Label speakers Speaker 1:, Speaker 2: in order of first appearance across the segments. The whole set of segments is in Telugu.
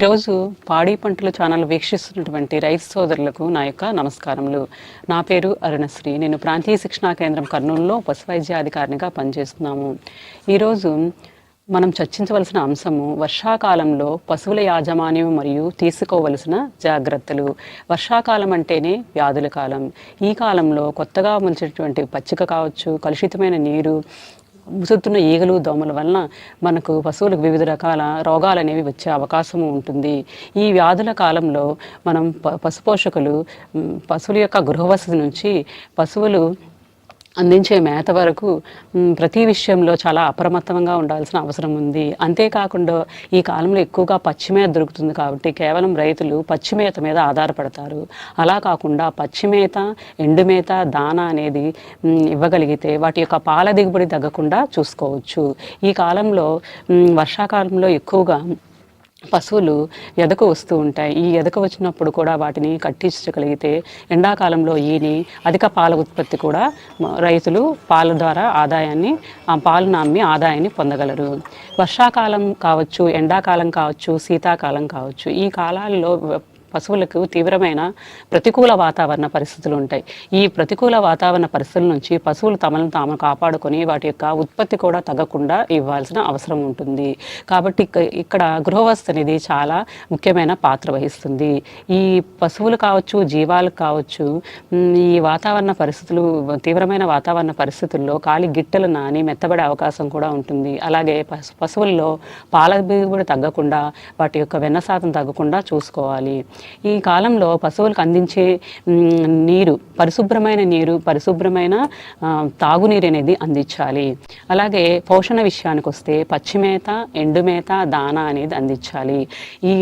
Speaker 1: ఈరోజు పాడి పంటల ఛానల్ వీక్షిస్తున్నటువంటి రైతు సోదరులకు నా యొక్క నమస్కారములు. నా పేరు అరుణశ్రీ. నేను ప్రాంతీయ శిక్షణా కేంద్రం కర్నూలులో పశు వైద్యాధికారినిగా పనిచేస్తున్నాము. ఈరోజు మనం చర్చించవలసిన అంశము వర్షాకాలంలో పశువుల యాజమాన్యం మరియు తీసుకోవలసిన జాగ్రత్తలు. వర్షాకాలం అంటేనే వ్యాధుల కాలం. ఈ కాలంలో కొత్తగా ముంచేటువంటి పచ్చిక కావచ్చు కలుషితమైన నీరు ముసుతున్న ఈగలు దోమల వలన మనకు పశువులకు వివిధ రకాల రోగాలు అనేవి వచ్చే అవకాశం ఉంటుంది. ఈ వ్యాధుల కాలంలో మనం ప పశుపోషకులు పశువుల యొక్క గృహవసతి నుంచి పశువులు అందించే మేత వరకు ప్రతి విషయంలో చాలా అప్రమత్తంగా ఉండాల్సిన అవసరం ఉంది. అంతేకాకుండా ఈ కాలంలో ఎక్కువగా పచ్చిమేత దొరుకుతుంది కాబట్టి కేవలం రైతులు పచ్చిమేత మీద ఆధారపడతారు. అలా కాకుండా పచ్చిమేత ఎండుమేత దానా అనేది ఇవ్వగలిగితే వాటి యొక్క పాల దిగుబడి తగ్గకుండా చూసుకోవచ్చు. ఈ కాలంలో వర్షాకాలంలో ఎక్కువగా పశువులు ఎదకు వస్తూ ఉంటాయి. ఈ ఎదక వచ్చినప్పుడు కూడా వాటిని కట్టించగలిగితే ఎండాకాలంలో ఈని అధిక పాల ఉత్పత్తి కూడా రైతులు పాల ద్వారా ఆదాయాన్ని పాలను అమ్మి ఆదాయాన్ని పొందగలరు. వర్షాకాలం కావచ్చు ఎండాకాలం కావచ్చు శీతాకాలం కావచ్చు ఈ కాలాల్లో పశువులకు తీవ్రమైన ప్రతికూల వాతావరణ పరిస్థితులు ఉంటాయి. ఈ ప్రతికూల వాతావరణ పరిస్థితుల నుంచి పశువులు తమను తాము కాపాడుకొని వాటి యొక్క ఉత్పత్తి కూడా తగ్గకుండా ఇవ్వాల్సిన అవసరం ఉంటుంది. కాబట్టి ఇక్కడ గృహవస్థ అనేది చాలా ముఖ్యమైన పాత్ర వహిస్తుంది. ఈ పశువులు కావచ్చు జీవాలు కావచ్చు ఈ వాతావరణ పరిస్థితులు తీవ్రమైన వాతావరణ పరిస్థితుల్లో కాలి గిట్టలు నాని మెత్తబడే అవకాశం కూడా ఉంటుంది. అలాగే పశు పశువుల్లో పాల దిగుబడి తగ్గకుండా వాటి యొక్క వెన్న శాతం తగ్గకుండా చూసుకోవాలి. ఈ కాలంలో పశువులకు అందించే నీరు పరిశుభ్రమైన నీరు పరిశుభ్రమైన తాగునీరు అనేది అందించాలి. అలాగే పోషణ విషయానికి వస్తే పచ్చిమేత ఎండుమేత దానా అనేది అందించాలి. ఈ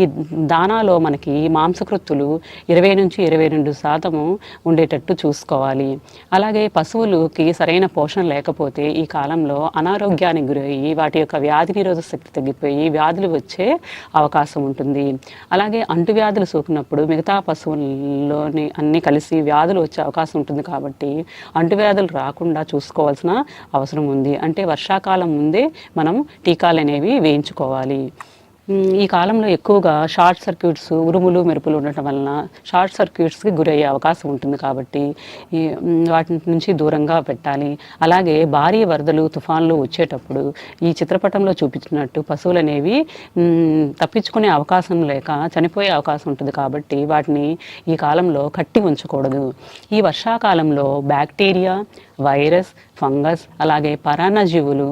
Speaker 1: దానాలో మనకి మాంసకృత్తులు ఇరవై నుంచి ఇరవై రెండు శాతము ఉండేటట్టు చూసుకోవాలి. అలాగే పశువులకి సరైన పోషణ లేకపోతే ఈ కాలంలో అనారోగ్యానికి గురయ్యి వాటి యొక్క వ్యాధి నిరోధక శక్తి తగ్గిపోయి వ్యాధులు వచ్చే అవకాశం ఉంటుంది. అలాగే అంటువ్యాధులు కలుపుకున్నప్పుడు మిగతా పశువుల్లోని అన్ని కలిసి వ్యాధులు వచ్చే అవకాశం ఉంటుంది కాబట్టి అంటువ్యాధులు రాకుండా చూసుకోవాల్సిన అవసరం ఉంది. అంటే వర్షాకాలం ముందే మనం టీకాలు అనేవి వేయించుకోవాలి. ఈ కాలంలో ఎక్కువగా షార్ట్ సర్క్యూట్స్ ఉరుములు మెరుపులు ఉండటం వలన షార్ట్ సర్క్యూట్స్కి గురయ్యే అవకాశం ఉంటుంది కాబట్టి ఈ వాటి నుంచి దూరంగా పెట్టాలి. అలాగే భారీ వరదలు తుఫాన్లు వచ్చేటప్పుడు ఈ చిత్రపటంలో చూపించినట్టు పశువులు అనేవి తప్పించుకునే అవకాశం లేక చనిపోయే అవకాశం ఉంటుంది కాబట్టి వాటిని ఈ కాలంలో కట్టి ఉంచకూడదు. ఈ వర్షాకాలంలో బ్యాక్టీరియా వైరస్ ఫంగస్ అలాగే పరాన్నజీవులు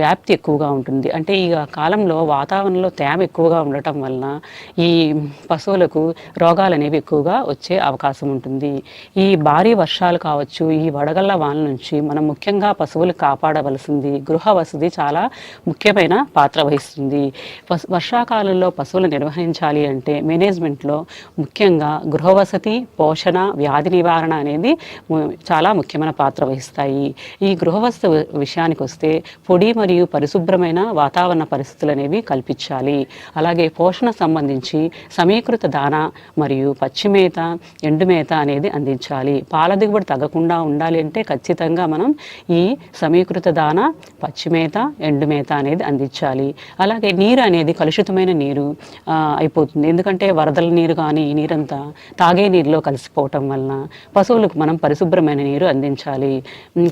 Speaker 1: వ్యాప్తి ఎక్కువగా ఉంటుంది. అంటే ఈ కాలంలో వాతావరణంలో తేమ ఎక్కువగా ఉండటం వలన ఈ పశువులకు రోగాలు అనేవి ఎక్కువగా వచ్చే అవకాశం ఉంటుంది. ఈ భారీ వర్షాలు కావచ్చు ఈ వడగళ్ళ వాన నుంచి మనం ముఖ్యంగా పశువులు కాపాడవలసింది గృహ వసతి చాలా ముఖ్యమైన పాత్ర వహిస్తుంది. పశు- వర్షాకాలంలో పశువులు నిర్వహించాలి అంటే మేనేజ్మెంట్లో ముఖ్యంగా గృహ వసతి పోషణ వ్యాధి నివారణ అనేది చాలా ముఖ్యమైన పాత్ర వహిస్తాయి. ఈ గృహవసతి విషయానికి వస్తే పొడి మరియు పరిశుభ్రమైన వాతావరణ పరిస్థితులు అనేవి కల్పించాలి. అలాగే పోషణ సంబంధించి సమీకృత దాన మరియు పచ్చిమేత ఎండుమేత అనేది అందించాలి. పాల దిగుబడి తగ్గకుండా ఉండాలి అంటే ఖచ్చితంగా మనం ఈ సమీకృత దాన పచ్చిమేత ఎండుమేత అనేది అందించాలి. అలాగే నీరు అనేది కలుషితమైన నీరు అయిపోతుంది. ఎందుకంటే వరదల నీరు కానీ ఈ నీరంతా తాగే నీరులో కలిసిపోవటం వలన పశువులకు మనం పరిశుభ్రమైన నీరు అందించాలి.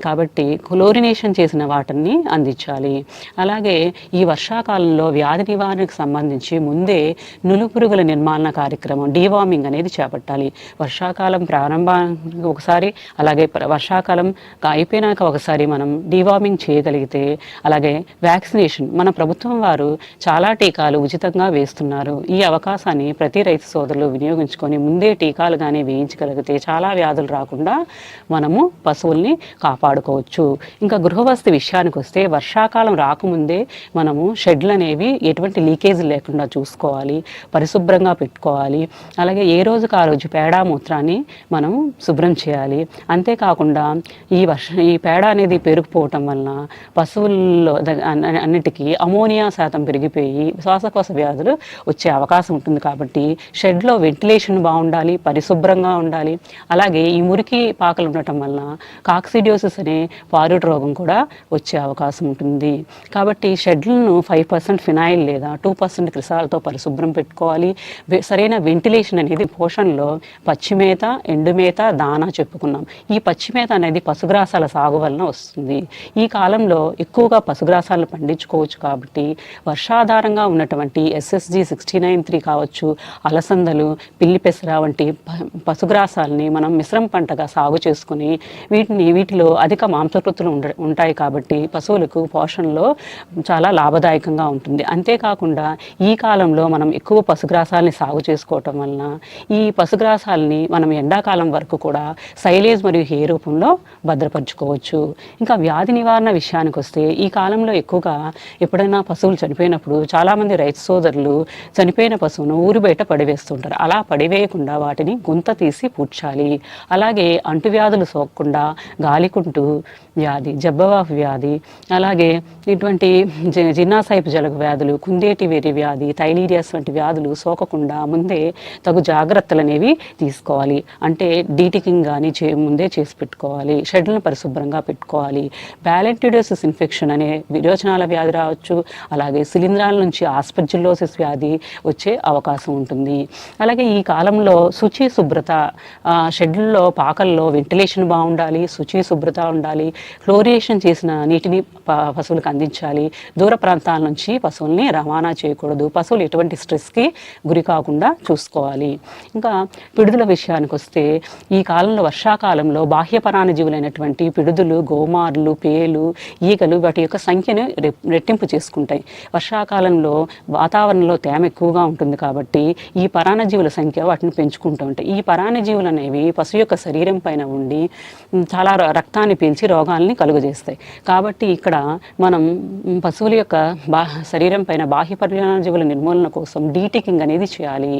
Speaker 1: కాబట్టి క్లోరినేషన్ చేసిన వాటిని అందించాలి. అలాగే ఈ వర్షాకాలంలో వ్యాధి నివారణకు సంబంధించి ముందే నులుపురుగుల నిర్మాణ కార్యక్రమం డీవార్మింగ్ అనేది చేపట్టాలి. వర్షాకాలం ప్రారంభానికి ఒకసారి అలాగే వర్షాకాలం అయిపోయినాక ఒకసారి మనం డీవార్మింగ్ చేయగలిగితే అలాగే వ్యాక్సినేషన్ మన ప్రభుత్వం వారు చాలా టీకాలు ఉచితంగా వేస్తున్నారు. ఈ అవకాశాన్ని ప్రతి రైతు సోదరులు వినియోగించుకొని ముందే టీకాలు కానీ వేయించగలిగితే చాలా వ్యాధులు రాకుండా మనము పశువుల్ని కాపాడుకోవచ్చు. ఇంకా గృహవస్తు విషయానికి వస్తే వర్షాకాలం రాకముందే మనము షెడ్లు అనేవి ఎటువంటి లీకేజ్ లేకుండా చూసుకోవాలి పరిశుభ్రంగా పెట్టుకోవాలి. అలాగే ఏ రోజుకు ఆ రోజు పేడ మూత్రాన్ని మనం శుభ్రం చేయాలి. అంతేకాకుండా ఈ వర్ష ఈ పేడ అనేది పెరిగిపోవటం వలన పశువుల్లో అన్నిటికీ అమోనియా శాతం పెరిగిపోయి శ్వాసకోశ వ్యాధులు వచ్చే అవకాశం ఉంటుంది కాబట్టి షెడ్లో వెంటిలేషన్ బాగుండాలి పరిశుభ్రంగా ఉండాలి. అలాగే ఈ మురికి పాకలు ఉండటం వలన కాక్సిడియోసిస్ అనే పారుడు రోగం కూడా వచ్చే అవకాశం ఉంటుంది. కాబట్టి షెడ్లను ఫైవ్ పర్సెంట్ ఫినాయిల్ లేదా టూ పర్సెంట్ క్రిసాలతో పరిశుభ్రం పెట్టుకోవాలి. సరైన వెంటిలేషన్ అనేది పోషణలో పచ్చిమేత ఎండుమేత దానా చెప్పుకున్నాం. ఈ పచ్చిమేత అనేది పశుగ్రాసాల సాగు వలన వస్తుంది. ఈ కాలంలో ఎక్కువగా పశుగ్రాసాలను పండించుకోవచ్చు కాబట్టి వర్షాధారంగా ఉన్నటువంటి ఎస్ఎస్జి సిక్స్టీ నైన్ త్రీ కావచ్చు అలసందలు పిల్లి పెసర వంటి పశుగ్రాసాలని మనం మిశ్రమ పంటగా సాగు చేసుకుని వీటిని వీటిలో అధిక మాంసకృతులు ఉండ ఉంటాయి కాబట్టి పశువులకు పోషణలో చాలా లాభదాయకంగా ఉంటుంది. అంతేకాకుండా ఈ కాలంలో మనం ఎక్కువ పశుగ్రాసాలని సాగు చేసుకోవటం వలన ఈ పశుగ్రాసాలని మనం ఎండాకాలం వరకు కూడా సైలేజ్ మరియు హే రూపంలో భద్రపరచుకోవచ్చు. ఇంకా వ్యాధి నివారణ విషయానికి వస్తే ఈ కాలంలో ఎక్కువగా ఎప్పుడైనా పశువులు చనిపోయినప్పుడు చాలామంది రైతు సోదరులు చనిపోయిన పశువును ఊరు బయట పడివేస్తుంటారు. అలా పడివేయకుండా వాటిని గుంత తీసి పూడ్చాలి. అలాగే అంటువ్యాధులు సోకకుండా గాలికుంటూ వ్యాధి జబ్బవాఫ్ వ్యాధి అలాగే ఇటువంటి జిన్నాసైపు జలగ వ్యాధులు కుందేటి వెరి వ్యాధి థైలీరియాస్ వంటి వ్యాధులు సోకకుండా ముందే తగు జాగ్రత్తలు అనేవి తీసుకోవాలి. అంటే డీటికింగ్ కానీ చే ముందే చేసి పెట్టుకోవాలి. షెడ్లను పరిశుభ్రంగా పెట్టుకోవాలి. బ్యాలెంటిడోసిస్ ఇన్ఫెక్షన్ అనే విరోచనాల వ్యాధి రావచ్చు. అలాగే శిలీంధ్రాల నుంచి ఆస్పర్జిల్లోసిస్ వ్యాధి వచ్చే అవకాశం ఉంటుంది. అలాగే ఈ కాలంలో శుచి శుభ్రత షెడ్లలో పాకల్లో వెంటిలేషన్ బాగుండాలి శుచి శుభ్రత ఉండాలి క్లోరియేషన్ చేసిన నీటిని పశువులకు అందించాలి. దూర ప్రాంతాల నుంచి పశువుల్ని రవాణా చేయకూడదు. పశువులు ఎటువంటి స్ట్రెస్కి గురి కాకుండా చూసుకోవాలి. ఇంకా పిడుదల విషయానికి వస్తే ఈ కాలంలో వర్షాకాలంలో బాహ్య పరాణజీవులైనటువంటి పిడుదలు గోమార్లు పేలు ఈగలు వాటి యొక్క సంఖ్యను రె- రెట్టింపు చేసుకుంటాయి. వర్షాకాలంలో వాతావరణంలో తేమ ఎక్కువగా ఉంటుంది కాబట్టి ఈ పరాణజీవుల సంఖ్య వాటిని పెంచుకుంటూ ఉంటాయి. ఈ పరాణజీవులు అనేవి పశువు యొక్క శరీరం పైన ఉండి చాలా రక్తాన్ని పీల్చి రోగాల్ని కలుగజేస్తాయి. కాబట్టి ఇక్కడ మనం పశువుల యొక్క బా శరీరం పైన బాహ్య పరాణజీవుల నిర్మూలన కోసం డీటికింగ్ అనేది చేయాలి.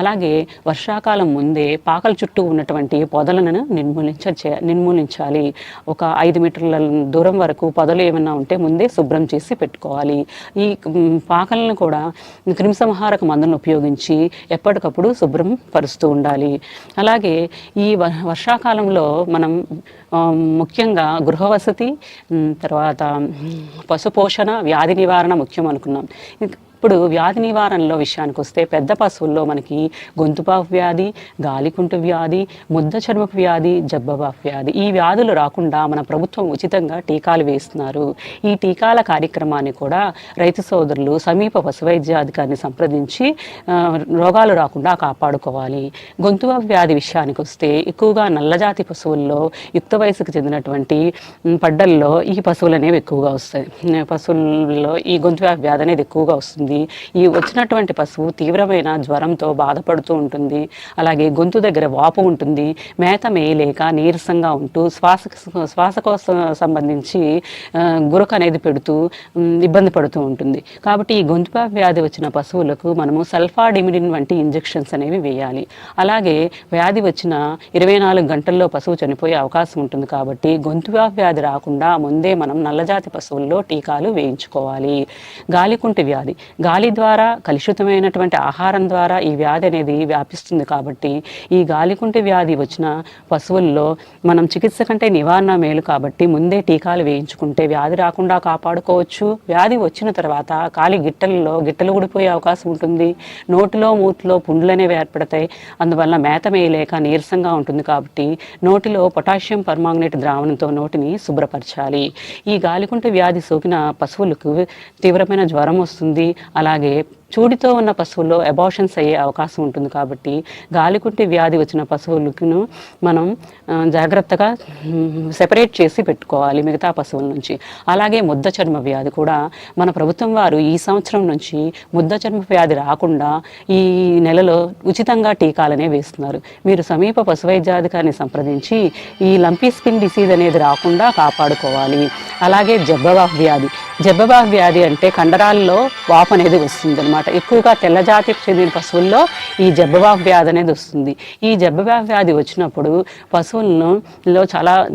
Speaker 1: అలాగే వర్షాకాలం ముందే పాకల చుట్టూ ఉన్నటువంటి పొదలను నిర్మూలించ నిర్మూలించాలి. ఒక ఐదు మీటర్ల దూరం వరకు పొదలు ఏమైనా ఉంటే ముందే శుభ్రం చేసి పెట్టుకోవాలి. ఈ పాకలను కూడా క్రిమిసంహారక మందులను ఉపయోగించి ఎప్పటికప్పుడు శుభ్రం పరుస్తూ ఉండాలి. అలాగే ఈ వర్షాకాలంలో మనం ముఖ్యంగా గృహ గృహవసతి తర్వాత పశుపోషణ వ్యాధి నివారణ ముఖ్యం అనుకున్నాం. ఇప్పుడు వ్యాధి నివారణలో విషయానికి వస్తే పెద్ద పశువుల్లో మనకి గొంతుపాపు వ్యాధి గాలికుంటు వ్యాధి ముద్ద చర్మపు వ్యాధి జబ్బబాపు వ్యాధి ఈ వ్యాధులు రాకుండా మన ప్రభుత్వం ఉచితంగా టీకాలు వేస్తున్నారు. ఈ టీకాల కార్యక్రమాన్ని కూడా రైతు సోదరులు సమీప పశు వైద్యాధికారిని సంప్రదించి రోగాలు రాకుండా కాపాడుకోవాలి. గొంతువాపు వ్యాధి విషయానికి వస్తే ఎక్కువగా నల్లజాతి పశువుల్లో యుక్త వయసుకు చెందినటువంటి పడ్డల్లో ఈ పశువులు అనేవి ఎక్కువగా వస్తాయి. పశువుల్లో ఈ గొంతువ్యాధి వ్యాధి అనేది ఎక్కువగా వస్తుంది. ఈ వచ్చినటువంటి పశువు తీవ్రమైన జ్వరంతో బాధపడుతూ ఉంటుంది. అలాగే గొంతు దగ్గర వాపు ఉంటుంది. మేత మేయలేక నీరసంగా ఉంటూ శ్వాస శ్వాసకోశ సంబంధించి గురక అనేది పెడుతూ ఇబ్బంది పడుతూ ఉంటుంది. కాబట్టి ఈ గొంతుపా వ్యాధి వచ్చిన పశువులకు మనము సల్ఫాడిమిడిన్ వంటి ఇంజెక్షన్స్ అనేవి వేయాలి. అలాగే వ్యాధి వచ్చిన ఇరవై నాలుగు గంటల్లో పశువు చనిపోయే అవకాశం ఉంటుంది కాబట్టి గొంతువా వ్యాధి రాకుండా ముందే మనం నల్లజాతి పశువుల్లో టీకాలు వేయించుకోవాలి. గాలికుంటి వ్యాధి. గాలి ద్వారా కలుషితమైనటువంటి ఆహారం ద్వారా ఈ వ్యాధి అనేది వ్యాపిస్తుంది కాబట్టి ఈ గాలికుంటి వ్యాధి వచ్చిన పశువుల్లో మనం చికిత్స కంటే నివారణ మేలు కాబట్టి ముందే టీకాలు వేయించుకుంటే వ్యాధి రాకుండా కాపాడుకోవచ్చు. వ్యాధి వచ్చిన తర్వాత కాలి గిట్టలలో గిట్టలు ఊడిపోయే అవకాశం ఉంటుంది. నోటిలో మూతిలో పుండ్లు అనేవి ఏర్పడతాయి. అందువల్ల మేత మేయలేక నీరసంగా ఉంటుంది కాబట్టి నోటిలో పొటాషియం పర్మాంగనేట్ ద్రావణంతో నోటిని శుభ్రపరచాలి. ఈ గాలికుంట వ్యాధి సోకిన పశువులకు తీవ్రమైన జ్వరం వస్తుంది. అలాగే చూడితో ఉన్న పశువుల్లో అబార్షన్స్ అయ్యే అవకాశం ఉంటుంది కాబట్టి గాలికుంటి వ్యాధి వచ్చిన పశువులను మనం జాగ్రత్తగా సెపరేట్ చేసి పెట్టుకోవాలి మిగతా పశువుల నుంచి. అలాగే ముద్ద చర్మ వ్యాధి కూడా మన ప్రభుత్వం వారు ఈ సంవత్సరం నుంచి ముద్ద చర్మ వ్యాధి రాకుండా ఈ నెలలో ఉచితంగా టీకాలనే వేస్తున్నారు. మీరు సమీప పశు వైద్యాధికారిని సంప్రదించి ఈ లంపీ స్కిన్ డిసీజ్ అనేది రాకుండా కాపాడుకోవాలి. అలాగే జబ్బవాహ్ వ్యాధి. జబ్బవాహ్ వ్యాధి అంటే కండరాల్లో వాపు అనేది వస్తుంది అనమాట ఎక్కువగా తెల్లజాతికి చెందిన పశువుల్లో ఈ జబ్బవాహ్ వ్యాధి అనేది వస్తుంది. ఈ జబ్బవాహ్ వ్యాధి వచ్చినప్పుడు పశువులను లో చాలా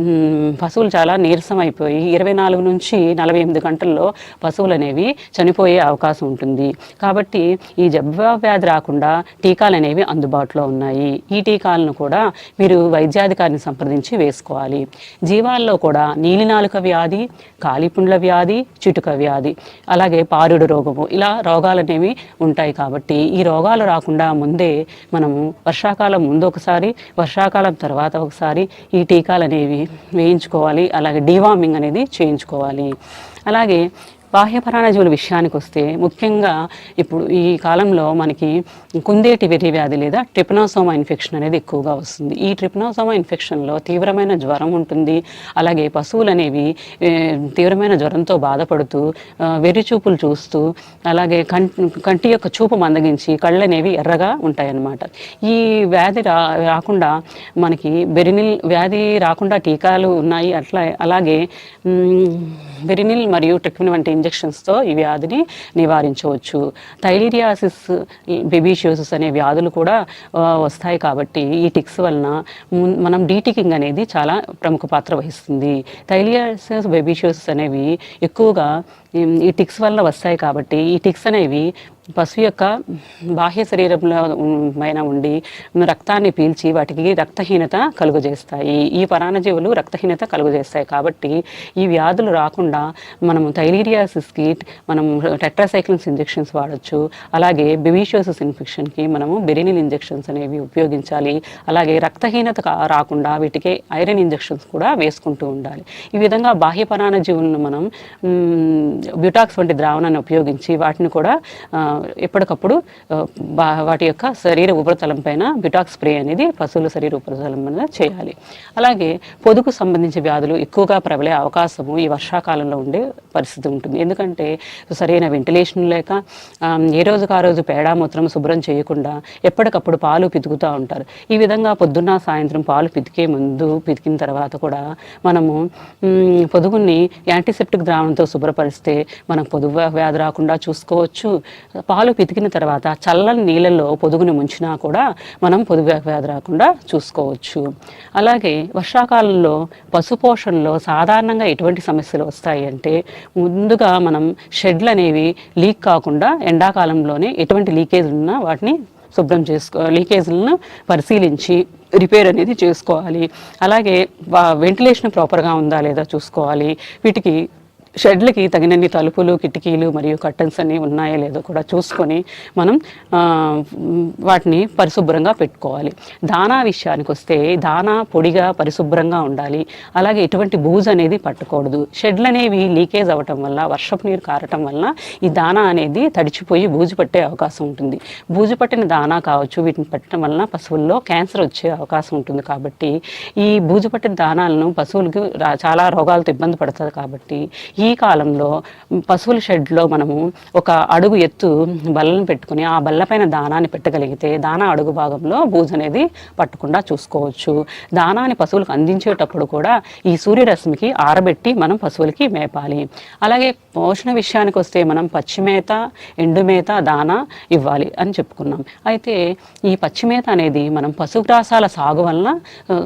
Speaker 1: పశువులు చాలా నీరసం అయిపోయి ఇరవై నాలుగు నుంచి నలభై ఎనిమిది గంటల్లో పశువులు అనేవి చనిపోయే అవకాశం ఉంటుంది. కాబట్టి ఈ జబ్బవాహ్ వ్యాధి రాకుండా టీకాలు అనేవి అందుబాటులో ఉన్నాయి. ఈ టీకాలను కూడా మీరు వైద్యాధికారిని సంప్రదించి వేసుకోవాలి. జీవాల్లో కూడా నీలినాలుక వ్యాధి కాలిపుండ్ల వ్యాధి చిటుక వ్యాధి అలాగే పారుడు రోగము ఇలా రోగాలు అనేవి ఉంటాయి కాబట్టి ఈ రోగాలు రాకుండా ముందే మనము వర్షాకాలం ముందు ఒకసారి వర్షాకాలం తర్వాత ఒకసారి ఈ టీకాలు అనేవి వేయించుకోవాలి. అలాగే డీవార్మింగ్ అనేది చేయించుకోవాలి. అలాగే బాహ్యపరాణజీవుల విషయానికి వస్తే ముఖ్యంగా ఇప్పుడు ఈ కాలంలో మనకి కుందేటి వెర్రి వ్యాధి లేదా ట్రిప్నోసోమా ఇన్ఫెక్షన్ అనేది ఎక్కువగా వస్తుంది. ఈ ట్రిప్నోసోమా ఇన్ఫెక్షన్లో తీవ్రమైన జ్వరం ఉంటుంది. అలాగే పశువులు అనేవి తీవ్రమైన జ్వరంతో బాధపడుతూ వెర్రి చూపులు చూస్తూ అలాగే కంటి కంటి యొక్క చూపు మందగించి కళ్ళు అనేవి ఎర్రగా ఉంటాయన్నమాట. ఈ వ్యాధి రా రాకుండా మనకి బెరినిల్ వ్యాధి రాకుండా టీకాలు ఉన్నాయి. అట్లా అలాగే బెరినిల్ మరియు టెక్విన్ వంటి ఇంజెక్షన్స్తో ఈ వ్యాధిని నివారించవచ్చు. థైలీరియాసిస్ బెబీషియోసిస్ అనే వ్యాధులు కూడా వస్తాయి కాబట్టి ఈ టిక్స్ వలన మనం డీటికింగ్ అనేది చాలా ప్రముఖ పాత్ర వహిస్తుంది. థైలియాసిస్ బెబీషియోసిస్ అనేవి ఎక్కువగా ఈ టిక్స్ వల్ల వస్తాయి కాబట్టి ఈ టిక్స్ అనేవి పశువు యొక్క బాహ్య శరీరంలో పైన ఉండి రక్తాన్ని పీల్చి వాటికి రక్తహీనత కలుగజేస్తాయి. ఈ పరాణజీవులు రక్తహీనత కలుగజేస్తాయి కాబట్టి ఈ వ్యాధులు రాకుండా మనము థైలీరియాసిస్కి మనం టెట్రాసైక్లిన్స్ ఇంజెక్షన్స్ వాడచ్చు. అలాగే బెబీషియోసిస్ ఇన్ఫెక్షన్కి మనము బెరినిల్ ఇంజెక్షన్స్ అనేవి ఉపయోగించాలి. అలాగే రక్తహీనత కా- రాకుండా వీటికి ఐరన్ ఇంజెక్షన్స్ కూడా వేసుకుంటూ ఉండాలి. ఈ విధంగా బాహ్య పరాణజీవులను మనం బ్యూటాక్స్ వంటి ద్రావణాన్ని ఉపయోగించి వాటిని కూడా ఎప్పటికప్పుడు బా- వాటి యొక్క శరీర ఉపరితలం పైన బిటాక్ స్ప్రే అనేది పశువుల శరీర ఉపరితలం మీద చేయాలి. అలాగే పొదుగు సంబంధించిన వ్యాధులు ఎక్కువగా ప్రబలే అవకాశము ఈ వర్షాకాలంలో ఉండే పరిస్థితి ఉంటుంది. ఎందుకంటే సరైన వెంటిలేషన్ లేక ఏ రోజుకు ఆ రోజు పేడ మూత్రం శుభ్రం చేయకుండా ఎప్పటికప్పుడు పాలు పితుకుతూ ఉంటారు. ఈ విధంగా పొద్దున్న సాయంత్రం పాలు పితికే ముందు పితికిన తర్వాత కూడా మనము పొదుగుని యాంటీసెప్టిక్ ద్రావణంతో శుభ్రపరిస్తే మనం పొదుగు వ్యాధి రాకుండా చూసుకోవచ్చు. పాలు పితికిన తర్వాత చల్లని నీళ్ళల్లో పొదుగుని ముంచినా కూడా మనం పొదుగు వ్యాధి రాకుండా చూసుకోవచ్చు. అలాగే వర్షాకాలంలో పశుపోషణలో సాధారణంగా ఎటువంటి సమస్యలు వస్తాయి అంటే ముందుగా మనం షెడ్లు అనేవి లీక్ కాకుండా ఎండాకాలంలోనే ఎటువంటి లీకేజ్ ఉన్నా వాటిని శుభ్రం చేసుకో లీకేజ్లను పరిశీలించి రిపేర్ అనేది చేసుకోవాలి. అలాగే వెంటిలేషన్ ప్రాపర్గా ఉందా లేదా చూసుకోవాలి. వీటికి షెడ్లకి తగినన్ని తలుపులు కిటికీలు మరియు కర్టన్స్ అన్నీ ఉన్నాయో లేదో కూడా చూసుకొని మనం వాటిని పరిశుభ్రంగా పెట్టుకోవాలి. దానా విషయానికి వస్తే దానా పొడిగా పరిశుభ్రంగా ఉండాలి. అలాగే ఎటువంటి బూజు అనేది పట్టకూడదు. షెడ్లు అనేవి లీకేజ్ అవ్వటం వల్ల వర్షపు నీరు కారటం వల్ల ఈ దానా అనేది తడిచిపోయి బూజు పట్టే అవకాశం ఉంటుంది. బూజు పట్టిన దానా కావచ్చు వీటిని పెట్టడం వలన పశువుల్లో క్యాన్సర్ వచ్చే అవకాశం ఉంటుంది కాబట్టి ఈ బూజు పట్టిన దానాలను పశువులకు చాలా రోగాలతో ఇబ్బంది పడుతుంది కాబట్టి ఈ ఈ కాలంలో పశువుల షెడ్లో మనము ఒక అడుగు ఎత్తు బల్లను పెట్టుకుని ఆ బల్లపైన దానాన్ని పెట్టగలిగితే దానా అడుగు భాగంలో బూజు అనేది పట్టకుండా చూసుకోవచ్చు. దానాన్ని పశువులకు అందించేటప్పుడు కూడా ఈ సూర్యరశ్మికి ఆరబెట్టి మనం పశువులకి మేపాలి. అలాగే పోషణ విషయానికి వస్తే మనం పచ్చిమేత ఎండుమేత దానా ఇవ్వాలి అని చెప్పుకున్నాం. అయితే ఈ పచ్చిమేత అనేది మనం పశుగ్రాసాల సాగు వలన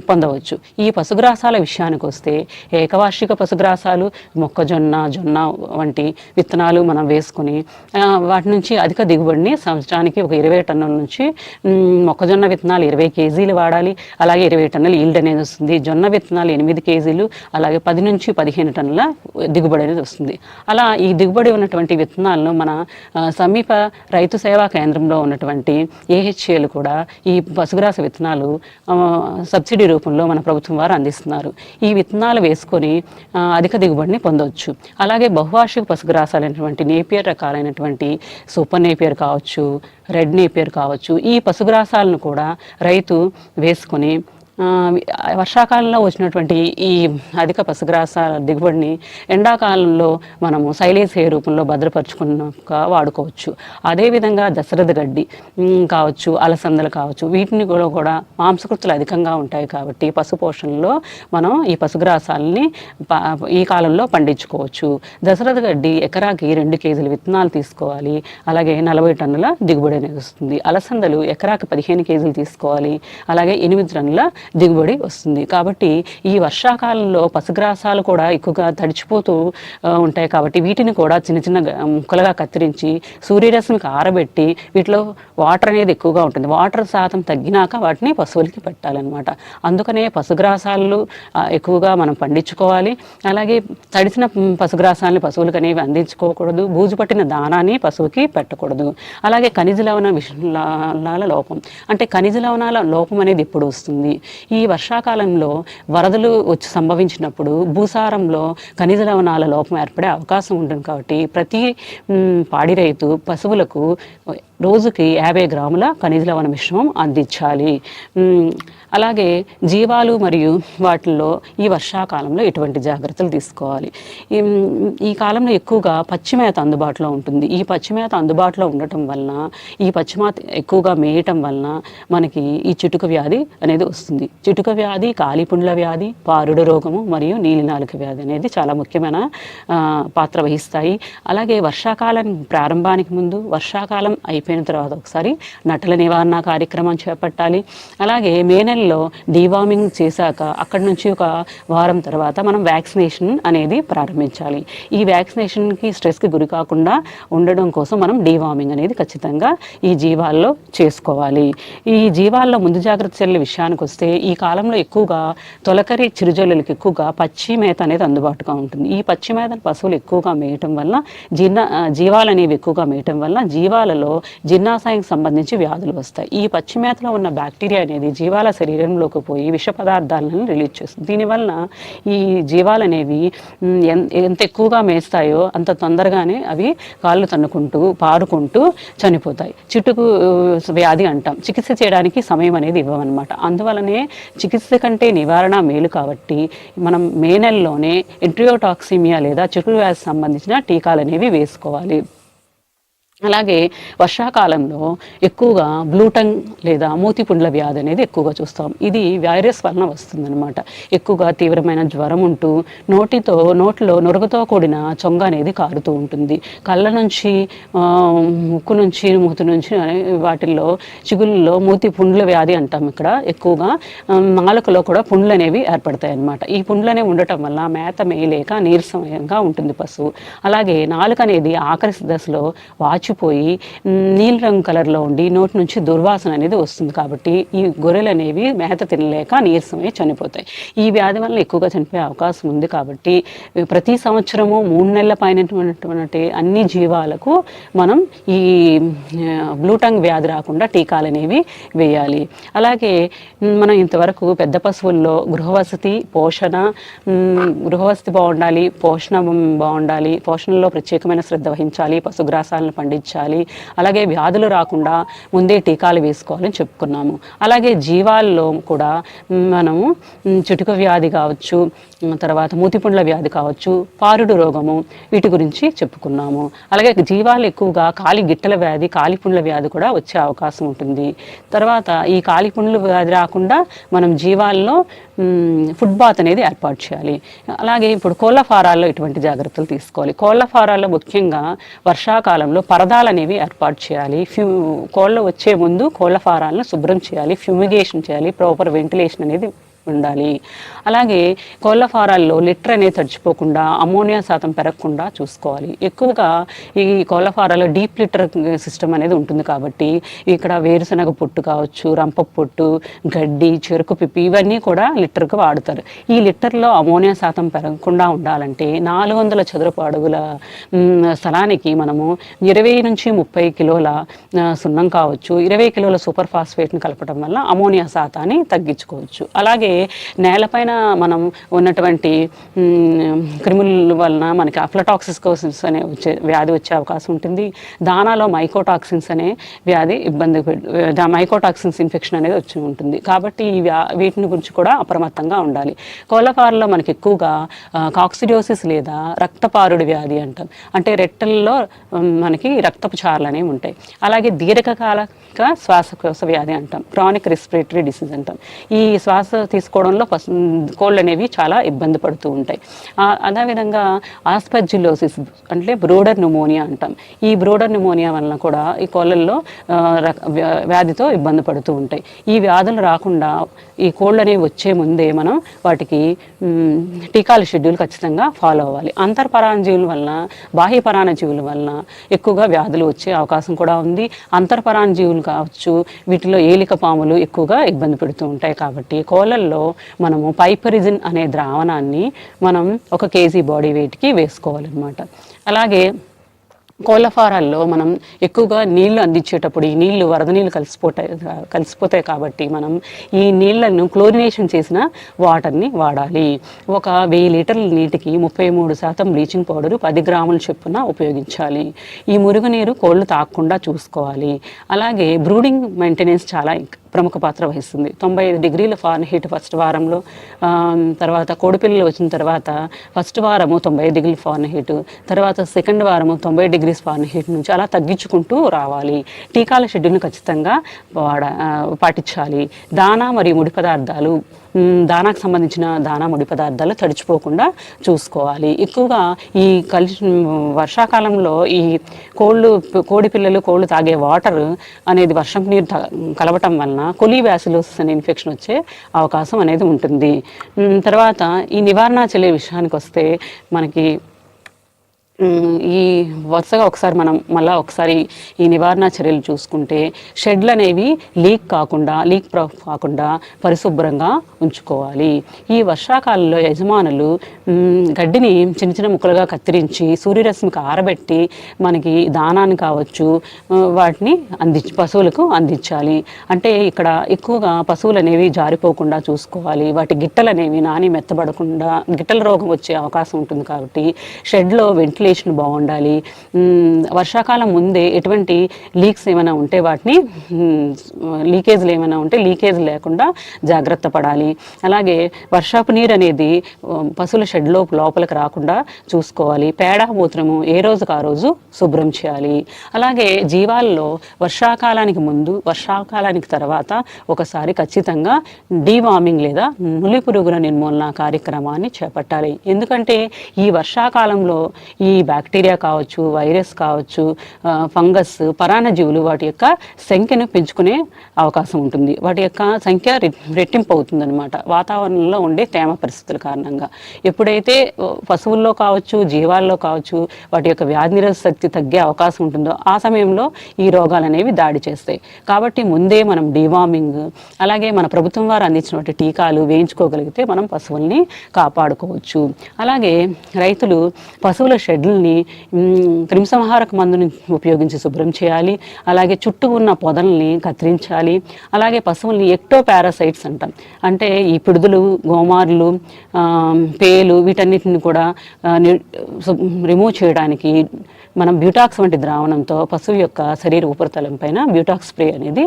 Speaker 1: పొందవచ్చు. ఈ పశుగ్రాసాల విషయానికి వస్తే ఏకవార్షిక పశుగ్రాసాలు మొక్కజొన్న జొన్న వంటి విత్తనాలు మనం వేసుకుని వాటి నుంచి అధిక దిగుబడిని సంవత్సరానికి ఒక ఇరవై టన్నుల నుంచి మొక్కజొన్న విత్తనాలు ఇరవై కేజీలు వాడాలి. అలాగే ఇరవై టన్నుల ఈల్డ్ అనేది వస్తుంది. జొన్న విత్తనాలు ఎనిమిది కేజీలు అలాగే పది నుంచి పదిహేను టన్నుల దిగుబడి అనేది వస్తుంది. అలా ఈ దిగుబడి ఉన్నటువంటి విత్తనాలను మన సమీప రైతు సేవా కేంద్రంలో ఉన్నటువంటి ఏహెచ్ఏలు కూడా ఈ పశుగ్రాస విత్తనాలు సబ్సిడీ రూపంలో మన ప్రభుత్వం వారు అందిస్తున్నారు. ఈ విత్తనాలు వేసుకొని అధిక దిగుబడిని పొందవచ్చు అలాగే బహువార్షిక పశుగ్రాసాలైనటువంటి నేపియర్ రకాలైనటువంటి సూపర్ నేపియర్ కావచ్చు రెడ్ నేపియర్ కావచ్చు ఈ పశుగ్రాసాలను కూడా రైతు వేసుకొని వర్షాకాలంలో వచ్చినటువంటి ఈ అధిక పశుగ్రాస దిగుబడిని ఎండాకాలంలో మనము సైలేజ్ రూపంలో భద్రపరుచుకున్నాక వాడుకోవచ్చు. అదేవిధంగా దశరథ గడ్డి కావచ్చు అలసందలు కావచ్చు వీటిని కూడా కూడా మాంసకృతులు అధికంగా ఉంటాయి కాబట్టి పశు పోషణలో మనం ఈ పశుగ్రాసాలని ఈ కాలంలో పండించుకోవచ్చు. దశరథ గడ్డి ఎకరాకి రెండు కేజీల విత్తనాలు తీసుకోవాలి. అలాగే నలభై టన్నుల దిగుబడి అనేది వస్తుంది. అలసందలు ఎకరాకి పదిహేను కేజీలు తీసుకోవాలి. అలాగే ఎనిమిది టన్నుల దిగుబడి వస్తుంది. కాబట్టి ఈ వర్షాకాలంలో పశుగ్రాసాలు కూడా ఎక్కువగా తడిచిపోతూ ఉంటాయి కాబట్టి వీటిని కూడా చిన్న చిన్న ముక్కలుగా కత్తిరించి సూర్యరశ్మికి ఆరబెట్టి వీటిలో వాటర్ అనేది ఎక్కువగా ఉంటుంది. వాటర్ శాతం తగ్గినాక వాటిని పశువులకి పెట్టాలన్నమాట. అందుకనే పశుగ్రాసాలు ఎక్కువగా మనం పండించుకోవాలి. అలాగే తడిసిన పశుగ్రాసాలని పశువులకు అనేవి అందించుకోకూడదు. బూజు పట్టిన దానాన్ని పశువుకి పెట్టకూడదు. అలాగే ఖనిజ లవణ విషాల లోపం. అంటే ఖనిజ లవణాల లోపం అనేది ఎప్పుడు వస్తుంది? ఈ వర్షాకాలంలో వరదలు వచ్చి సంభవించినప్పుడు భూసారంలో ఖనిజ లవణాల లోపం ఏర్పడే అవకాశం ఉంటుంది కాబట్టి ప్రతి పాడి రైతు పశువులకు రోజుకి యాభై గ్రాముల ఖనిజ లవణ మిశ్రమం అందించాలి. అలాగే జీవాలు మరియు వాటిల్లో ఈ వర్షాకాలంలో ఎటువంటి జాగ్రత్తలు తీసుకోవాలి. ఈ కాలంలో ఎక్కువగా పచ్చిమేత అందుబాటులో ఉంటుంది. ఈ పచ్చిమేత అందుబాటులో ఉండటం వలన ఈ పచ్చిమేత ఎక్కువగా మేయటం వలన మనకి ఈ చిటుక వ్యాధి అనేది వస్తుంది. చిటుక వ్యాధి కాలిపుండ్ల వ్యాధి పారుడు రోగము మరియు నీలినాలుక వ్యాధి అనేది చాలా ముఖ్యమైన పాత్ర వహిస్తాయి. అలాగే వర్షాకాలం ప్రారంభానికి ముందు వర్షాకాలం అయిపోయిన తర్వాత ఒకసారి నటల నివారణ కార్యక్రమం చేపట్టాలి. అలాగే మే నెలలో డీవార్మింగ్ చేశాక అక్కడి నుంచి ఒక వారం తర్వాత మనం వ్యాక్సినేషన్ అనేది ప్రారంభించాలి. ఈ వ్యాక్సినేషన్కి స్ట్రెస్కి గురి కాకుండా ఉండడం కోసం మనం డీవార్మింగ్ అనేది ఖచ్చితంగా ఈ జీవాల్లో చేసుకోవాలి. ఈ జీవాల్లో ముందు జాగ్రత్త చర్యల విషయానికి వస్తే ఈ కాలంలో ఎక్కువగా తొలకరి చిరుజల్లులకు ఎక్కువగా పచ్చి మేత అనేది అందుబాటుగా ఉంటుంది. ఈ పచ్చి మేతను పశువులు ఎక్కువగా మేయటం వల్ల జీర్ణ జీవాలు అనేవి ఎక్కువగా మేయటం వల్ల జీవాలలో జీర్ణాశయానికి సంబంధించి వ్యాధులు వస్తాయి. ఈ పచ్చి మేతలో ఉన్న బ్యాక్టీరియా అనేది జీవాల శరీరంలోకి పోయి విష పదార్థాలను రిలీజ్ చేస్తుంది. దీనివల్ల ఈ జీవాలు అనేవి ఎంత ఎక్కువగా మేస్తాయో అంత తొందరగానే అవి కాళ్ళు తన్నుకుంటూ పారుకుంటూ చనిపోతాయి. చిటుకు వ్యాధి అంటాం. చికిత్స చేయడానికి సమయం అనేది ఇవ్వమన్నమాట. అందువలనే చికిత్స కంటే నివారణ మేలు కాబట్టి మనం మే నెలలోనే ఎంట్రియోటాక్సిమియా లేదా చిటుకు వ్యాధి సంబంధించిన టీకాలు అనేవి వేసుకోవాలి. అలాగే వర్షాకాలంలో ఎక్కువగా బ్లూటంగ్ లేదా మూతిపుండ్ల వ్యాధి అనేది ఎక్కువగా చూస్తాం. ఇది వైరస్ వలన వస్తుందన్నమాట. ఎక్కువగా తీవ్రమైన జ్వరం ఉంటూ నోటితో నోట్లో నురుగుతో కూడిన చొంగ అనేది కారుతూ ఉంటుంది. కళ్ళ నుంచి ముక్కు నుంచి మూతి నుంచి వాటిల్లో చిగుళ్ళలో మూతి పుండ్ల వ్యాధి అంటాం ఇక్కడ. ఎక్కువగా మాలకలో నాలుకలో కూడా పుండ్లు అనేవి ఏర్పడతాయి అన్నమాట ఈ పుండ్లనే ఉండటం వల్ల మేత మేయలేక నీరసమయంగా ఉంటుంది పశువు. అలాగే నాలుక అనేది ఆఖరి దశలో వాచి మ్, నీలి రంగు కలర్లో ఉండి నోటి నుంచి దుర్వాసన అనేది వస్తుంది కాబట్టి ఈ గొర్రెలు అనేవి మేత తినలేక నీరసమై చనిపోతాయి. ఈ వ్యాధి వల్ల ఎక్కువగా చనిపోయే అవకాశం ఉంది కాబట్టి ప్రతి సంవత్సరము మూడు నెలల పైనటువంటి అన్ని జీవాలకు మనం ఈ బ్లూటంగ్ వ్యాధి రాకుండా టీకాలు అనేవి వేయాలి. అలాగే మనం ఇంతవరకు పెద్ద పశువుల్లో గృహవసతి పోషణ గృహవసతి బాగుండాలి పోషణ బాగుండాలి పోషణలో ప్రత్యేకమైన శ్రద్ధ వహించాలి పశుగ్రాసాలను పండించాలి అలాగే వ్యాధులు రాకుండా ముందే టీకాలు వేసుకోవాలని చెప్పుకున్నాము. అలాగే జీవాల్లో కూడా మనము చిటుక వ్యాధి కావచ్చు తర్వాత మూతిపుండ్ల వ్యాధి కావచ్చు పారుడు రోగము వీటి గురించి చెప్పుకున్నాము. అలాగే జీవాలు ఎక్కువగా కాలి గిట్టల వ్యాధి కాలిపుండ్ల వ్యాధి కూడా వచ్చే అవకాశం ఉంటుంది. తర్వాత ఈ కాలిపుండ్ల వ్యాధి రాకుండా మనం జీవాల్లో ఫుడ్ బాత్ అనేది ఏర్పాటు చేయాలి. అలాగే ఇప్పుడు కోళ్ళ ఫారాల్లో ఇటువంటి జాగ్రత్తలు తీసుకోవాలి. కోళ్ళ ఫారాల్లో ముఖ్యంగా వర్షాకాలంలో పరదాలు అనేవి ఏర్పాటు చేయాలి. ఫ్యూ కోళ్ళు వచ్చే ముందు కోళ్ళ ఫారాలను శుభ్రం చేయాలి. ఫ్యూమిగేషన్ చేయాలి. ప్రాపర్ వెంటిలేషన్ అనేది ఉండాలి. అలాగే కోళ్ళ ఫారాల్లో లిటర్ అనేది తడిచిపోకుండా అమోనియా శాతం పెరగకుండా చూసుకోవాలి. ఎక్కువగా ఈ కోళ్ళ ఫారాల్లో డీప్ లిటర్ సిస్టమ్ అనేది ఉంటుంది కాబట్టి ఇక్కడ వేరుశనగ పొట్టు కావచ్చు రంప పొట్టు గడ్డి చెరుకు పిప్పి ఇవన్నీ కూడా లిటర్కి వాడతారు. ఈ లిటర్లో అమోనియా శాతం పెరగకుండా ఉండాలంటే నాలుగు వందల చదరపు అడుగుల స్థలానికి మనము ఇరవై నుంచి ముప్పై కిలోల సున్నం కావచ్చు ఇరవై కిలోల సూపర్ ఫాస్ఫేట్ని కలపడం వల్ల అమోనియా శాతాన్ని తగ్గించుకోవచ్చు. అలాగే నేలపైన మనం ఉన్నటువంటి క్రిములు క్రిముల వలన మనకి అఫ్లటాక్సిస్కోసిస్ అనే వచ్చే వ్యాధి వచ్చే అవకాశం ఉంటుంది. దానాలో మైకోటాక్సిన్స్ అనే వ్యాధి ఇబ్బంది మైకోటాక్సిన్స్ ఇన్ఫెక్షన్ అనేది వచ్చి ఉంటుంది. కాబట్టి ఈ వ్యా వీటిని గురించి కూడా అప్రమత్తంగా ఉండాలి. కోళ్ళఫారలో మనకి ఎక్కువగా కాక్సిడియోసిస్ లేదా రక్తపారుడి వ్యాధి అంటాం. అంటే రెట్టల్లో మనకి రక్తపు చారలు అనేవి ఉంటాయి. అలాగే దీర్ఘకాలిక శ్వాసకోశ వ్యాధి అంటాం. క్రానిక్ రెస్పిరేటరీ డిసీజ్ అంటాం. ఈ శ్వాస తీసుకు తీసుకోవడంలో పశు కోళ్ళు అనేవి చాలా ఇబ్బంది పడుతూ ఉంటాయి. అదేవిధంగా ఆస్పర్జిలోసిస్ అంటే బ్రోడర్ న్యూమోనియా అంటాం. ఈ బ్రోడర్ న్యూమోనియా వలన కూడా ఈ కోళ్ళల్లో వ్యా- వ్యాధితో ఇబ్బంది పడుతూ ఉంటాయి. ఈ వ్యాధులు రాకుండా ఈ కోళ్ళు అనేవి వచ్చే ముందే మనం వాటికి టీకాల షెడ్యూల్ ఖచ్చితంగా ఫాలో అవ్వాలి. అంతర్పరాణజీవుల వలన బాహ్య పరాణజీవుల వలన ఎక్కువగా వ్యాధులు వచ్చే అవకాశం కూడా ఉంది. అంతర్పరాణజీవులు కావచ్చు వీటిలో ఏలిక పాములు ఎక్కువగా ఇబ్బంది పెడుతూ ఉంటాయి కాబట్టి కోళ్ళల్లో మనము పైపరిజిన్ అనే ద్రావణాన్ని మనం ఒక కేజీ బాడీ వెయిట్కి వేసుకోవాలన్నమాట. అలాగే కోళ్ళ ఫారాల్లో మనం ఎక్కువగా నీళ్ళు అందించేటప్పుడు ఈ నీళ్ళు వరద నీళ్ళు కలిసిపోతాయి కలిసిపోతాయి కాబట్టి మనం ఈ నీళ్ళను క్లోరినేషన్ చేసిన వాటర్ని వాడాలి. ఒక వెయ్యి లీటర్ల నీటికి ముప్పై మూడు శాతం బ్లీచింగ్ పౌడర్ పది గ్రాముల చొప్పున ఉపయోగించాలి. ఈ మురుగునీరు కోళ్ళు తాకకుండా చూసుకోవాలి. అలాగే బ్రూడింగ్ మెయింటెనెన్స్ చాలా ప్రముఖ పాత్ర వహిస్తుంది. తొంభై ఐదు డిగ్రీల ఫారెన్ హీట్ ఫస్ట్ వారంలో తర్వాత కోడిపిల్లలు వచ్చిన తర్వాత ఫస్ట్ వారము తొంభై ఐదు డిగ్రీల ఫారెన్ హీట్ తర్వాత సెకండ్ వారము తొంభై డిగ్రీస్ ఫారెన్ హీట్ నుంచి అలా తగ్గించుకుంటూ రావాలి. టీకాల షెడ్యూల్ని ఖచ్చితంగా వాడ పాటించాలి. దానా మరియు ముడి పదార్థాలు దానాకు సంబంధించిన దానా ముడి పదార్థాలు తడిచిపోకుండా చూసుకోవాలి. ఎక్కువగా ఈ కలి వర్షాకాలంలో ఈ కోళ్ళు కోడి పిల్లలు కోళ్ళు తాగే వాటర్ అనేది వర్షం నీరు కలవటం వలన కొలి వ్యాసిలోసిస్ అనే ఇన్ఫెక్షన్ వచ్చే అవకాశం అనేది ఉంటుంది. తర్వాత ఈ నివారణ చర్య విషయానికి వస్తే మనకి ఈ వరుసగా ఒకసారి మనం మళ్ళా ఒకసారి ఈ నివారణ చర్యలు చూసుకుంటే షెడ్లు అనేవి లీక్ కాకుండా లీక్ ప్రూఫ్ కాకుండా పరిశుభ్రంగా ఉంచుకోవాలి. ఈ వర్షాకాలంలో యజమానులు గడ్డిని చిన్న చిన్న ముక్కలుగా కత్తిరించి సూర్యరశ్మికి ఆరబెట్టి మనకి దానాన్ని కావచ్చు వాటిని అందించి పశువులకు అందించాలి. అంటే ఇక్కడ ఎక్కువగా పశువులు అనేవి జారిపోకుండా చూసుకోవాలి. వాటి గిట్టలు అనేవి నాని మెత్తబడకుండా గిట్టల రోగం వచ్చే అవకాశం ఉంటుంది కాబట్టి షెడ్లో వెంటిలేషన్ బాగుండాలి. వర్షాకాలం ముందే ఎటువంటి లీక్స్ ఏమైనా ఉంటే వాటిని లీకేజ్లు ఏమైనా ఉంటే లీకేజ్ లేకుండా జాగ్రత్త పడాలి. అలాగే వర్షాపు నీరు అనేది పశువుల పశువుల షెడ్లో లోపలికి రాకుండా చూసుకోవాలి. పేడ మూత్రము ఏ రోజుకు ఆ రోజు శుభ్రం చేయాలి. అలాగే జీవాల్లో వర్షాకాలానికి ముందు వర్షాకాలానికి తర్వాత ఒకసారి ఖచ్చితంగా డీవార్మింగ్ లేదా నులి పురుగుల నిర్మూలన కార్యక్రమాన్ని చేపట్టాలి. ఎందుకంటే ఈ వర్షాకాలంలో ఈ ఈ బ్యాక్టీరియా కావచ్చు వైరస్ కావచ్చు ఫంగస్ పరాణజీవులు వాటి యొక్క సంఖ్యను పెంచుకునే అవకాశం ఉంటుంది. వాటి యొక్క సంఖ్య రె- రెట్టింపు అవుతుందనమాట వాతావరణంలో ఉండే తేమ పరిస్థితుల కారణంగా. ఎప్పుడైతే పశువుల్లో కావచ్చు జీవాల్లో కావచ్చు వాటి యొక్క వ్యాధి నిరోధ శక్తి తగ్గే అవకాశం ఉంటుందో ఆ సమయంలో ఈ రోగాలు అనేవి దాడి చేస్తాయి. కాబట్టి ముందే మనం డీవార్మింగ్ అలాగే మన ప్రభుత్వం వారు అందించినటువంటి టీకాలు వేయించుకోగలిగితే మనం పశువుల్ని కాపాడుకోవచ్చు. అలాగే రైతులు పశువుల షెడ్లు షెడ్లని క్రిమిసంహారక మందుని ఉపయోగించి శుభ్రం చేయాలి. అలాగే చుట్టూ ఉన్న పొదల్ని కత్తిరించాలి. అలాగే పశువుల్ని ఎక్టో పారాసైట్స్ అంటాం. అంటే ఈ పిడుదలు గోమార్లు పేలు వీటన్నిటిని కూడా రిమూవ్ చేయడానికి మనం బ్యూటాక్స్ వంటి ద్రావణంతో పశువు యొక్క శరీర ఉపరితలం పైన బ్యూటాక్స్ స్ప్రే అనేది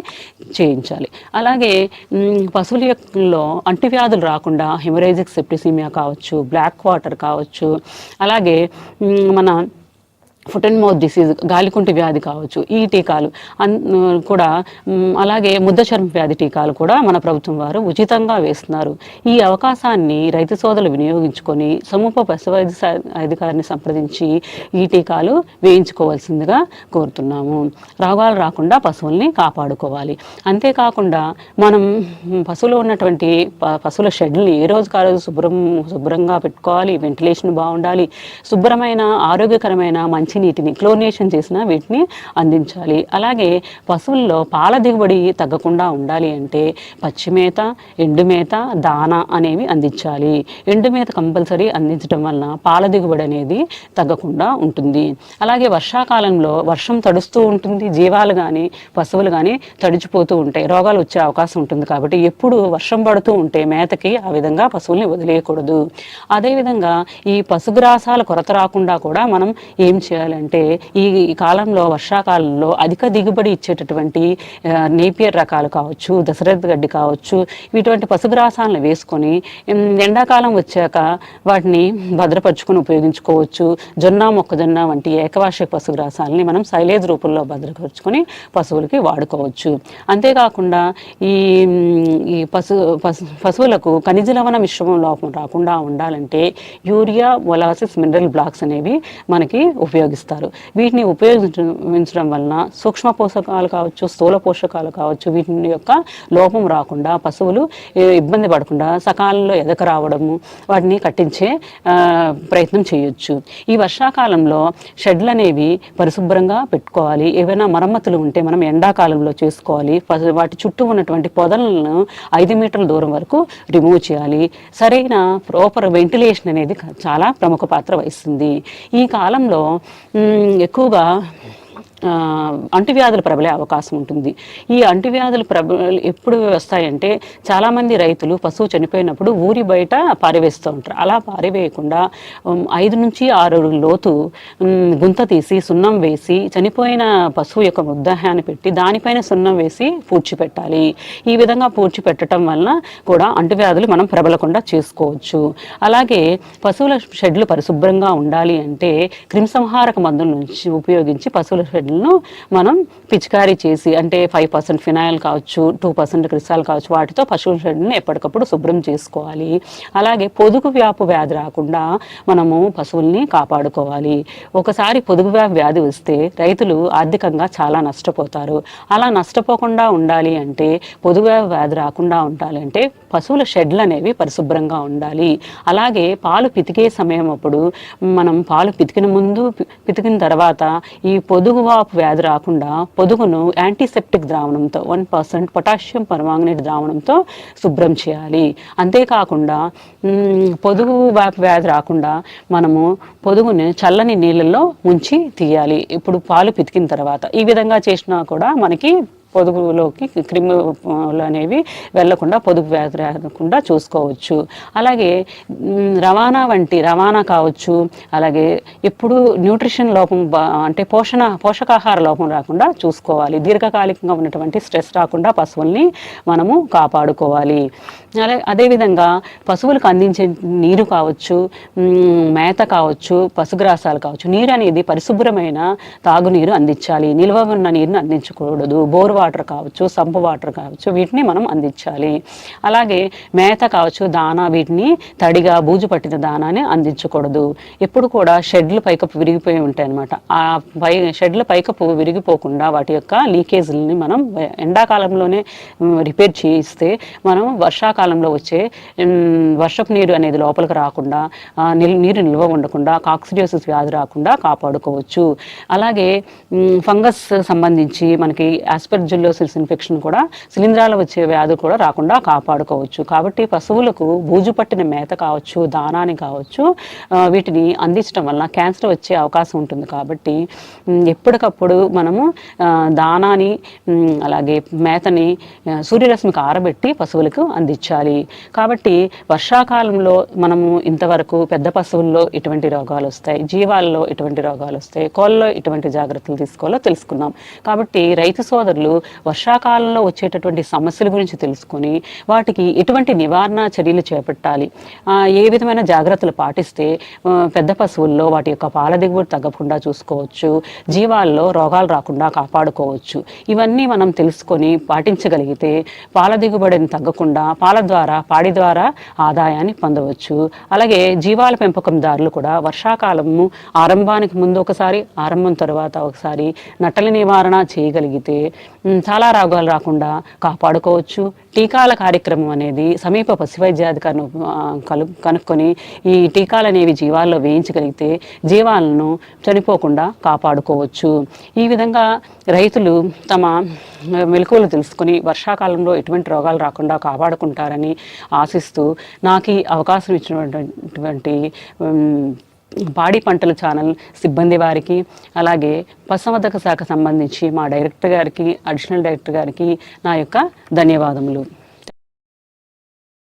Speaker 1: చేయించాలి. అలాగే పశువుల యొక్కలో అంటువ్యాధులు రాకుండా హెమరేజిక్ సెప్టిసిమియా కావచ్చు బ్లాక్ వాటర్ కావచ్చు అలాగే మన ఫుట్ అండ్ మౌత్ డిసీజ్ గాలికుంటి వ్యాధి కావచ్చు ఈ టీకాలు అన్ కూడా అలాగే ముద్ద చర్మ వ్యాధి టీకాలు కూడా మన ప్రభుత్వం వారు ఉచితంగా వేస్తున్నారు. ఈ అవకాశాన్ని రైతు సోదరులు వినియోగించుకొని సమూహ పశు వైద్య అధికారిని సంప్రదించి ఈ టీకాలు వేయించుకోవాల్సిందిగా కోరుతున్నాము. రోగాలు రాకుండా పశువుల్ని కాపాడుకోవాలి. అంతేకాకుండా మనం పశువులు ఉన్నటువంటి ప- పశువుల షెడ్ని ఏ రోజుకు ఆ రోజు శుభ్రం శుభ్రంగా పెట్టుకోవాలి వెంటిలేషన్ బాగుండాలి శుభ్రమైన ఆరోగ్యకరమైన మంచి మంచినీటిని క్లోనేషన్ చేసిన వీటిని అందించాలి. అలాగే పశువుల్లో పాల దిగుబడి తగ్గకుండా ఉండాలి అంటే పచ్చిమేత ఎండుమేత దాన అనేవి అందించాలి. ఎండుమేత కంపల్సరీ అందించడం వలన పాల దిగుబడి అనేది తగ్గకుండా ఉంటుంది. అలాగే వర్షాకాలంలో వర్షం తడుస్తూ ఉంటుంది జీవాలు కానీ పశువులు కానీ తడిచిపోతూ ఉంటాయి. రోగాలు వచ్చే అవకాశం ఉంటుంది కాబట్టి ఎప్పుడు వర్షం పడుతూ ఉంటే మేతకి ఆ విధంగా పశువుల్ని వదిలేయకూడదు. అదేవిధంగా ఈ పశుగ్రాసాల కొరత రాకుండా కూడా మనం ఏం చేయాలి? చేయాలంటే ఈ కాలంలో వర్షాకాలంలో అధిక దిగుబడి ఇచ్చేటటువంటి నేపియర్ రకాలు కావచ్చు దశరథ గడ్డి కావచ్చు ఇటువంటి పశుగ్రాసాలను వేసుకొని ఎండాకాలం వచ్చాక వాటిని భద్రపరుచుకొని ఉపయోగించుకోవచ్చు. జొన్న మొక్కజొన్న వంటి ఏకవార్షిక పశుగ్రాసాలని మనం సైలేజ్ రూపంలో భద్రపరుచుకొని పశువులకి వాడుకోవచ్చు. అంతేకాకుండా ఈ ఈ పశు పశు పశువులకు ఖనిజ లవణ మిశ్రమం లోపం రాకుండా ఉండాలంటే యూరియా మొలాసిస్ మినరల్ బ్లాక్స్ అనేవి మనకి ఉపయోగిస్తారు. వీటిని ఉపయోగించడం వలన సూక్ష్మ పోషకాలు కావచ్చు స్థూల పోషకాలు కావచ్చు వీటి యొక్క లోపం రాకుండా పశువులు ఇబ్బంది పడకుండా సకాలంలో ఎదక రావడము వాటిని కట్టించే ప్రయత్నం చేయొచ్చు. ఈ వర్షాకాలంలో షెడ్లు అనేవి పరిశుభ్రంగా పెట్టుకోవాలి. ఏవైనా మరమ్మతులు ఉంటే మనం ఎండాకాలంలో చేసుకోవాలి. వాటి చుట్టూ ఉన్నటువంటి పొదలను ఐదు మీటర్ల దూరం వరకు రిమూవ్ చేయాలి. సరైన ప్రాపర్ వెంటిలేషన్ అనేది చాలా ప్రముఖ పాత్ర వహిస్తుంది. ఈ కాలంలో ఎక్కువగా అంటువ్యాధులు ప్రబలే అవకాశం ఉంటుంది. ఈ అంటువ్యాధులు ప్రబల ఎప్పుడు వస్తాయంటే చాలామంది రైతులు పశువు చనిపోయినప్పుడు ఊరి బయట పారివేస్తూ ఉంటారు. అలా పారివేయకుండా ఐదు నుంచి ఆరు లోతు గుంత తీసి సున్నం వేసి చనిపోయిన పశువు యొక్క మృతదేహాన్ని పెట్టి దానిపైన సున్నం వేసి పూడ్చిపెట్టాలి. ఈ విధంగా పూడ్చిపెట్టడం వలన కూడా అంటువ్యాధులు మనం ప్రబలకుండా చేసుకోవచ్చు. అలాగే పశువుల షెడ్లు పరిశుభ్రంగా ఉండాలి అంటే క్రిమిసంహారక మందుల నుంచి ఉపయోగించి పశువుల షెడ్లను మనం పిచికారీ చేసి అంటే ఫైవ్ పర్సెంట్ ఫినాయిల్ కావచ్చు టూ పర్సెంట్ క్రిస్టాల్ కావచ్చు వాటితో పశువుల షెడ్ని ఎప్పటికప్పుడు శుభ్రం చేసుకోవాలి. అలాగే పొదుగు వ్యాపు వ్యాధి రాకుండా మనము పశువుల్ని కాపాడుకోవాలి. ఒకసారి పొదుగు వ్యాపు వ్యాధి వస్తే రైతులు ఆర్థికంగా చాలా నష్టపోతారు. అలా నష్టపోకుండా ఉండాలి అంటే పొదుగు వ్యాపు వ్యాధి రాకుండా ఉండాలి అంటే పశువుల షెడ్లు అనేవి పరిశుభ్రంగా ఉండాలి. అలాగే పాలు పితికే సమయం అప్పుడు మనం పాలు పితికిన ముందు పితికిన తర్వాత ఈ పొదుగు వాపు వ్యాధి రాకుండా పొదుగును యాంటీసెప్టిక్ ద్రావణంతో వన్ పర్సెంట్ పొటాషియం పర్మాంగనేట్ ద్రావణంతో శుభ్రం చేయాలి. అంతేకాకుండా పొదుగు వాపు వ్యాధి రాకుండా మనము పొదుగుని చల్లని నీళ్ళల్లో ముంచి తీయాలి. ఇప్పుడు పాలు పితికిన తర్వాత. ఈ విధంగా చేసినా కూడా మనకి పొదుపులోకి క్రిములు అనేవి వెళ్ళకుండా పొదుపు వ్యాధి రాకుండా చూసుకోవచ్చు. అలాగే రవాణా వంటి రవాణా కావచ్చు అలాగే ఎప్పుడు న్యూట్రిషన్ లోపం బా- అంటే పోషణ పోషకాహార లోపం రాకుండా చూసుకోవాలి. దీర్ఘకాలికంగా ఉన్నటువంటి స్ట్రెస్ రాకుండా పశువుల్ని మనము కాపాడుకోవాలి. అలా అదేవిధంగా పశువులకు అందించే నీరు కావచ్చు మేత కావచ్చు పశుగ్రాసాలు కావచ్చు నీరు అనేది పరిశుభ్రమైన తాగునీరు అందించాలి. నిల్వ ఉన్న నీరుని అందించకూడదు. బోర్ వాటర్ కావచ్చు సంపు వాటర్ కావచ్చు వీటిని మనం అందించాలి. అలాగే మేత కావచ్చు దానా వీటిని తడిగా బూజు పట్టిన దానాన్ని అందించకూడదు. ఎప్పుడు కూడా షెడ్లు పైకప్పు విరిగిపోయి ఉంటాయి అనమాట ఆ పై షెడ్ల పైకప్పు విరిగిపోకుండా వాటి యొక్క లీకేజ్లని మనం ఎండాకాలంలోనే రిపేర్ చేయిస్తే మనం వర్షాకాలం వర్షాకాలంలో వచ్చే వర్షపు నీరు అనేది లోపలికి రాకుండా నీరు నిల్వ ఉండకుండా కాక్సిడియోసిస్ వ్యాధి రాకుండా కాపాడుకోవచ్చు. అలాగే ఫంగస్ సంబంధించి మనకి ఆస్పెర్జిల్లోసిస్ ఇన్ఫెక్షన్ కూడా శిలీంధ్రాలు వచ్చే వ్యాధి కూడా రాకుండా కాపాడుకోవచ్చు. కాబట్టి పశువులకు బూజు పట్టిన మేత కావచ్చు దానాన్ని కావచ్చు వీటిని అందించడం వల్ల క్యాన్సర్ వచ్చే అవకాశం ఉంటుంది. కాబట్టి ఎప్పటికప్పుడు మనము దానాని అలాగే మేతని సూర్యరశ్మికి ఆరబెట్టి పశువులకు అందించాలి. కాబట్టి వర్షాకాలంలో మనము ఇంతవరకు పెద్ద పశువుల్లో ఇటువంటి రోగాలు వస్తాయి జీవాల్లో ఇటువంటి రోగాలు వస్తాయి కోళ్ళలో ఇటువంటి జాగ్రత్తలు తీసుకోవాలో తెలుసుకున్నాం. కాబట్టి రైతు సోదరులు వర్షాకాలంలో వచ్చేటటువంటి సమస్యల గురించి తెలుసుకొని వాటికి ఎటువంటి నివారణ చర్యలు చేపట్టాలి. ఏ విధమైన జాగ్రత్తలు పాటిస్తే పెద్ద పశువుల్లో వాటి యొక్క పాల దిగుబడి తగ్గకుండా చూసుకోవచ్చు జీవాల్లో రోగాలు రాకుండా కాపాడుకోవచ్చు. ఇవన్నీ మనం తెలుసుకొని పాటించగలిగితే పాల దిగుబడిని తగ్గకుండా పాల ద్వారా పాడి ద్వారా ఆదాయాన్ని పొందవచ్చు. అలాగే జీవాల పెంపకందారులు కూడా వర్షాకాలము ఆరంభానికి ముందు ఒకసారి ఆరంభం తర్వాత ఒకసారి నట్టల నివారణ చేయగలిగితే చాలా రోగాలు రాకుండా కాపాడుకోవచ్చు. టీకాల కార్యక్రమం అనేది సమీప పశువైద్యాధికారిని కలు కనుక్కొని ఈ టీకాలు అనేవి జీవాల్లో వేయించగలిగితే జీవాలను చనిపోకుండా కాపాడుకోవచ్చు. ఈ విధంగా రైతులు తమ మెలకువలు తెలుసుకొని వర్షాకాలంలో ఎటువంటి రోగాలు రాకుండా కాపాడుకుంటారని ఆశిస్తూ నాకు ఈ అవకాశం ఇచ్చినటువంటి పాడి పంటల ఛానల్ సిబ్బంది వారికి అలాగే పశువర్ధక శాఖ సంబంధించి మా డైరెక్టర్ గారికి అడిషనల్ డైరెక్టర్ గారికి నా యొక్క ధన్యవాదములు.